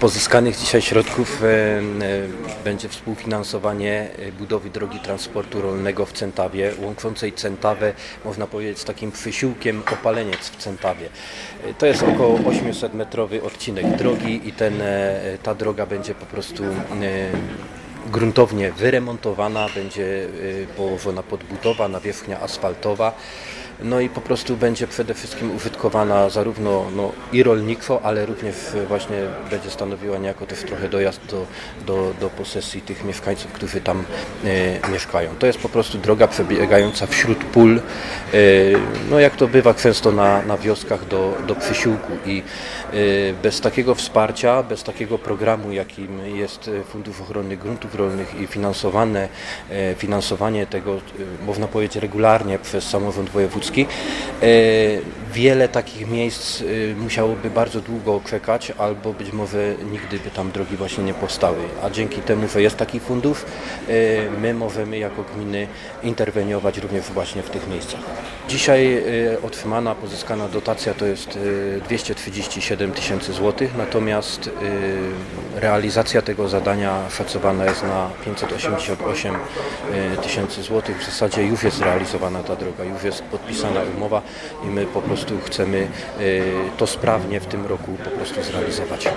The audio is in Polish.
pozyskanych dzisiaj środków będzie współfinansowanie e, budowy drogi transportu rolnego w Centawie, łączącej Centawę, można powiedzieć, z takim wysiłkiem Opaleniec w Centawie. E, To jest około 800-metrowy odcinek drogi i ten, e, ta droga będzie po prostu gruntownie wyremontowana, będzie y, położona podbudowa, nawierzchnia asfaltowa. No i po prostu będzie przede wszystkim użytkowana zarówno no, i rolnictwo, ale również właśnie będzie stanowiła niejako też trochę dojazd do, do, do posesji tych mieszkańców, którzy tam y, mieszkają. To jest po prostu droga przebiegająca wśród pól, y, no jak to bywa często na, na wioskach do, do przysiłku i bez takiego wsparcia, bez takiego programu, jakim jest Fundusz Ochrony Gruntów Rolnych i finansowane, e, finansowanie tego, y, można powiedzieć, regularnie przez samorząd wojewódzki, e, wiele takich miejsc y, musiałoby bardzo długo czekać, albo być może nigdy by tam drogi właśnie nie powstały. A dzięki temu, że jest taki fundusz, y, my możemy jako gminy interweniować również właśnie w tych miejscach. Dzisiaj y, otrzymana, pozyskana dotacja to jest y, 237 tysięcy złotych, natomiast realizacja tego zadania szacowana jest na 588 y, tysięcy złotych. W zasadzie już jest zrealizowana ta droga, już jest podpisana umowa i my po prostu chcemy y, to sprawnie w tym roku po prostu zrealizować.